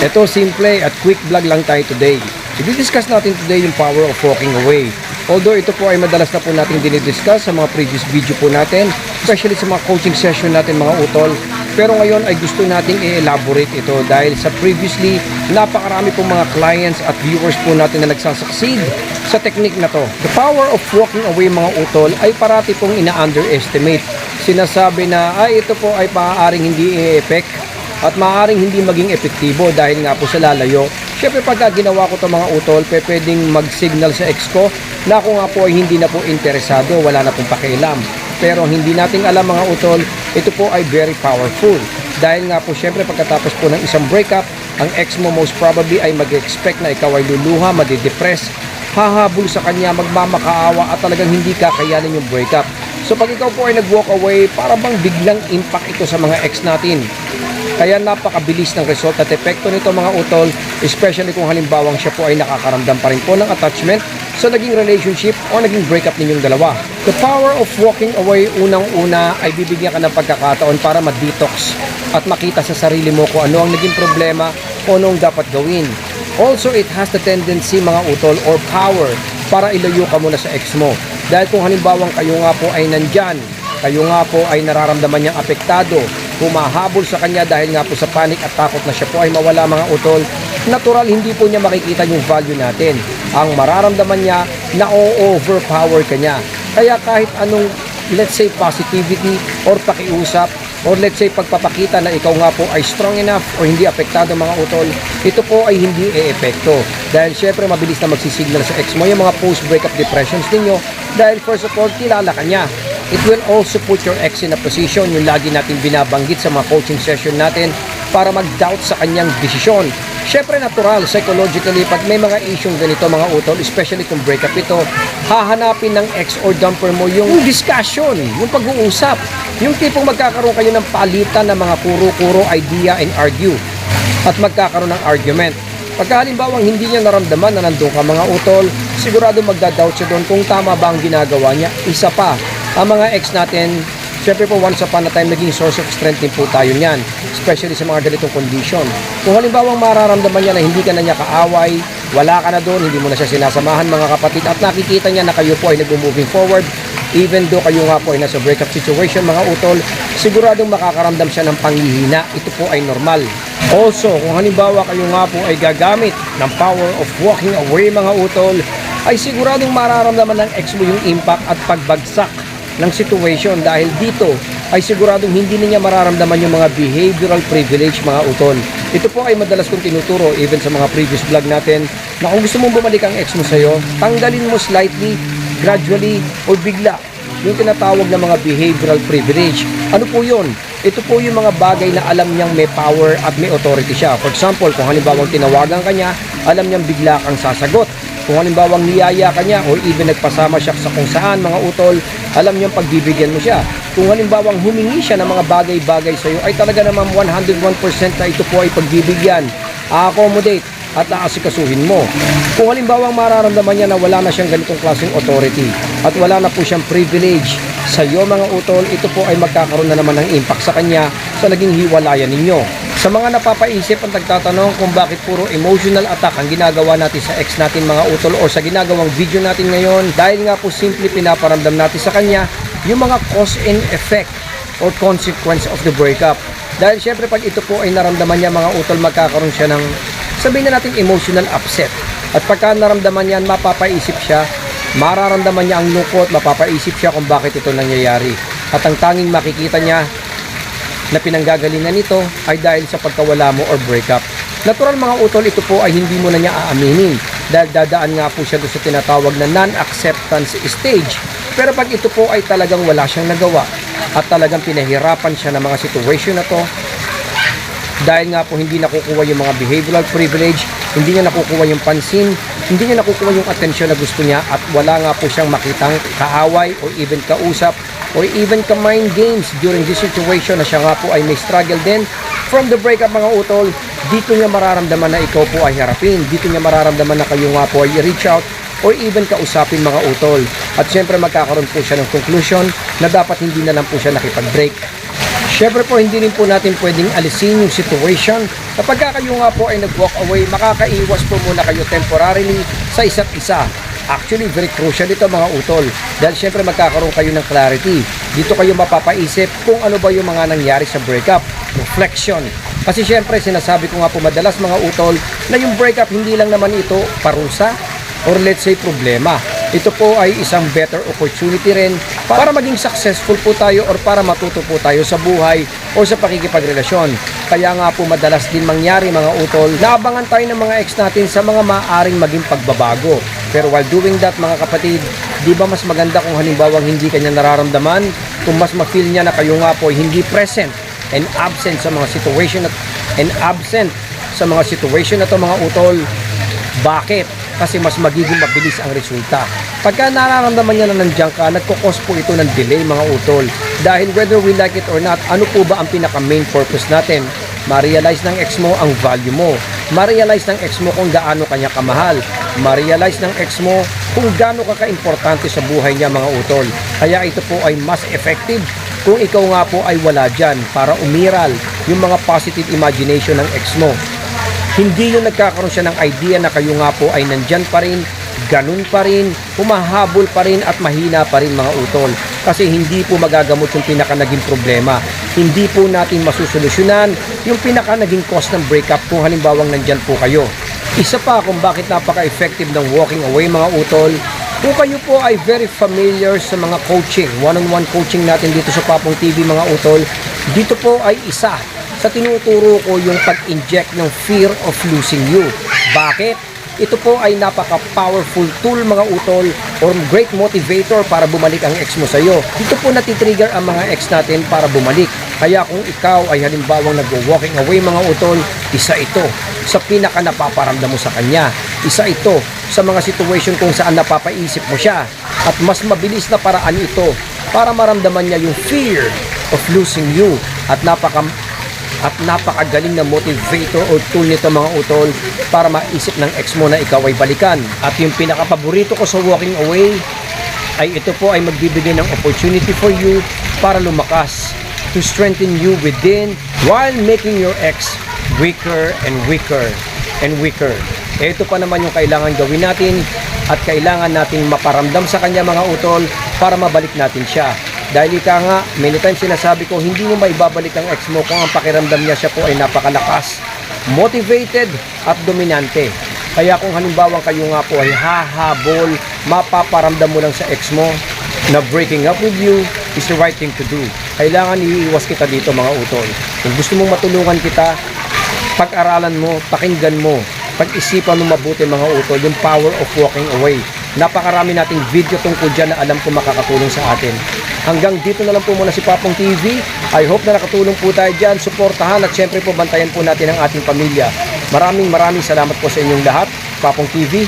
Ito, simple at quick vlog lang tayo today. I-discuss natin today yung power of walking away. Although ito po ay madalas na po natin dinidiscuss sa mga previous video po natin, especially sa mga coaching session natin mga utol. Pero ngayon ay gusto nating i-elaborate ito dahil sa previously, napakarami pong mga clients at viewers po natin na nagsasucceed sa technique na to. The power of walking away mga utol ay parati pong ina-underestimate. Sinasabi na ay ito po ay maaaring hindi i-effect at maaaring hindi maging epektibo dahil nga po sa lalayo. Siyempre pagka ginawa ko to mga utol, pe, pwedeng mag-signal sa ex ko na ako nga po ay hindi na po interesado, wala na pong pakialam. Pero hindi nating alam mga utol, ito po ay very powerful. Dahil nga po siyempre pagkatapos po ng isang breakup, ang ex mo most probably ay mag-expect na ikaw ay luluha, madidepress, hahabol sa kanya, magmamakaawa at talagang hindi kakayanin yung breakup. So pag ikaw po ay nag-walk away, para bang biglang impact ito sa mga ex natin. Kaya napakabilis ng result at epekto nito mga utol, especially kung halimbawang siya po ay nakakaramdam pa rin po ng attachment sa naging relationship o naging breakup ninyong dalawa. The power of walking away unang-una ay bibigyan ka ng pagkakataon para ma-detox at makita sa sarili mo kung ano ang naging problema o ano ang dapat gawin. Also, it has the tendency mga utol or power para ilayo ka muna sa ex mo. Dahil kung halimbawang kayo nga po ay nandyan, kayo nga po ay nararamdaman niyang apektado, humahabol sa kanya dahil nga po sa panic at takot na siya po ay mawala mga utol, natural hindi po niya makikita yung value natin. Ang mararamdaman niya na o-overpower ka niya. Kaya kahit anong let's say positivity or pakiusap or let's say pagpapakita na ikaw nga po ay strong enough o hindi apektado mga utol, ito po ay hindi e-epekto. Dahil syempre mabilis na magsisignal sa ex mo yung mga post-breakup depressions ninyo dahil first of all, kilala ka niya. It will also put your ex in a position yung lagi natin binabanggit sa mga coaching session natin para mag-doubt sa kanyang desisyon. Syempre natural, psychologically, pag may mga isyong ganito mga utol, especially kung breakup ito, hahanapin ng ex or dumper mo yung discussion, yung pag-uusap. Yung tipong magkakaroon kayo ng palitan ng mga kuro-kuro idea and argue. At magkakaroon ng argument. Pagka halimbawang hindi niya naramdaman na nandun ka mga utol, sigurado magda-doubt siya doon kung tama ba ang ginagawa niya. Isa pa, ang mga ex natin, syempre po once upon a time naging source of strength din po tayo niyan, especially sa mga ganitong condition. Kung halimbawang mararamdaman niya na hindi ka na niya kaaway, wala ka na doon, hindi mo na siya sinasamahan mga kapatid at nakikita niya na kayo po ay nag-moving forward, even though kayo nga po ay nasa breakup situation mga utol, siguradong makakaramdam siya ng panghihina. Ito po ay normal. Also, kung halimbawa kayo nga po ay gagamit ng power of walking away mga utol, ay siguradong mararamdaman ng ex mo yung impact at pagbagsak ng situation dahil dito ay siguradong hindi niya mararamdaman yung mga behavioral privilege mga utol. Ito po ay madalas kong tinuturo even sa mga previous vlog natin na kung gusto mong bumalik ang ex mo sa'yo, tanggalin mo slightly, gradually, o bigla yung tinatawag na mga behavioral privilege. Ano po yun? Ito po yung mga bagay na alam niyang may power at may authority siya. For example, kung halimbawa tinawagan ka niya, alam niyang bigla kang sasagot. Kung halimbawa niyaya ka niya or even nagpasama siya sa kung saan mga utol, alam niyang pagbibigyan mo siya. Kung halimbawa humingi siya ng mga bagay-bagay sa iyo, ay talaga naman 101% na ito po ay pagbibigyan. A-accommodate at aasikasuhin mo. Kung halimbawa mararamdaman niya na wala na siyang ganitong klaseng authority at wala na po siyang privilege sa iyo mga utol, ito po ay magkakaroon na naman ng impact sa kanya sa naging hiwalayan ninyo. Sa mga napapaisip ang nagtatanong kung bakit puro emotional attack ang ginagawa natin sa ex natin mga utol o sa ginagawang video natin ngayon dahil nga po simple pinaparamdam natin sa kanya yung mga cause and effect or consequence of the breakup. Dahil syempre pag ito po ay naramdaman niya mga utol magkakaroon siya ng sabihin na natin emotional upset. At pagka naramdaman niyan mapapaisip siya, mararamdaman niya ang lungkot, mapapaisip siya kung bakit ito nangyayari. At ang tanging makikita niya na pinanggagalingan nito ay dahil sa pagkawala mo or breakup. Natural mga utol, ito po ay hindi mo na niya aaminin dahil dadaan nga po siya doon sa tinatawag na non-acceptance stage. Pero pag ito po ay talagang wala siyang nagawa at talagang pinahirapan siya ng mga situation na to, dahil nga po hindi nakukuha yung mga behavioral privilege, hindi niya nakukuha yung pansin, hindi niya nakukuha yung atensyon na gusto niya at wala nga po siyang makitang kaaway or even kausap or even ka-mind games during this situation na siya nga po ay may struggle din from the breakup mga utol, dito niya mararamdaman na ikaw po ay harapin, dito niya mararamdaman na kayo nga po ay reach out or even kausapin mga utol. At syempre magkakaroon po siya ng conclusion na dapat hindi na lang po siya nakipag-break. Siyempre po, hindi rin po natin pwedeng alisin yung situation. Kapag ka kayo nga po ay nag-walk away, makakaiwas po muna kayo temporarily sa isa't isa. Actually, very crucial ito mga utol. Dahil syempre magkakaroon kayo ng clarity. Dito kayo mapapaisip kung ano ba yung mga nangyari sa breakup. Reflection. Kasi syempre, sinasabi ko nga po madalas mga utol na yung breakup hindi lang naman ito parusa or let's say problema. Ito po ay isang better opportunity rin para maging successful po tayo or para matuto po tayo sa buhay o sa pakikipagrelasyon. Kaya nga po madalas din mangyari mga utol, naabangan tayo ng mga ex natin sa mga maaring maging pagbabago. Pero while doing that mga kapatid, di ba mas maganda kung halimbawa hindi kanya nararamdaman, kung mas ma-feel niya na kayo nga po ay hindi present and absent sa mga situation at and absent sa mga situation na to mga utol, bakit? Kasi mas magiging mabilis ang resulta. Pagka nararamdaman niya na nandiyan ka, nagkukos po ito ng delay mga utol. Dahil whether we like it or not, ano po ba ang pinaka main purpose natin? Ma-realize ng ex mo ang value mo. Ma-realize ng ex mo kung gaano kanya kamahal. Ma-realize ng ex mo kung gaano ka kaimportante sa buhay niya mga utol. Kaya ito po ay mas effective kung ikaw nga po ay wala dyan para umiral yung mga positive imagination ng ex mo. Hindi yung nagkakaroon siya ng idea na kayo nga po ay nandyan pa rin, ganun pa rin, humahabol pa rin at mahina pa rin mga utol. Kasi hindi po magagamot yung pinaka naging problema. Hindi po natin masusolusyonan yung pinaka naging cause ng breakup kung halimbawang nandyan po kayo. Isa pa kung bakit napaka-effective ng walking away mga utol, kung kayo po ay very familiar sa mga coaching, one-on-one coaching natin dito sa Papong TV mga utol, dito po ay isa sa tinuturo ko yung pag-inject ng fear of losing you. Bakit? Ito po ay napaka-powerful tool mga utol or great motivator para bumalik ang ex mo sa iyo. Dito po natitrigger ang mga ex natin para bumalik. Kaya kung ikaw ay halimbawang nag-walking away mga utol, isa ito sa pinaka napaparamdam mo sa kanya. Isa ito sa mga situation kung saan napapaisip mo siya. At mas mabilis na paraan ito para maramdaman niya yung fear of losing you. At napaka at napakagaling na motivator o tool nito mga utol para maisip ng ex mo na ikaw ay balikan. At yung pinakapaborito ko sa walking away ay ito po ay magbibigay ng opportunity for you para lumakas to strengthen you within while making your ex weaker and weaker and weaker. Ito pa naman yung kailangan gawin natin at kailangan nating maparamdam sa kanya mga utol para mabalik natin siya. Dahil ika nga, many times sinasabi ko, hindi mo maibabalik ang ex mo kung ang pakiramdam niya siya po ay napakalakas, motivated at dominante. Kaya kung halimbawa kayo nga po ay hahabol, mapaparamdam mo lang sa ex mo na breaking up with you is the right thing to do. Kailangan iiwas kita dito mga utol. Kung gusto mong matulungan kita, pag-aralan mo, pakinggan mo, pag-isipan mo mabuti mga utol, yung power of walking away. Napakarami nating video tungkol dyan na alam ko makakatulong sa atin. Hanggang dito na lang po muna si Papong TV. I hope na nakatulong po tayo dyan. Suportahan at syempre po bantayan po natin ang ating pamilya. Maraming maraming salamat po sa inyong lahat. Papong TV,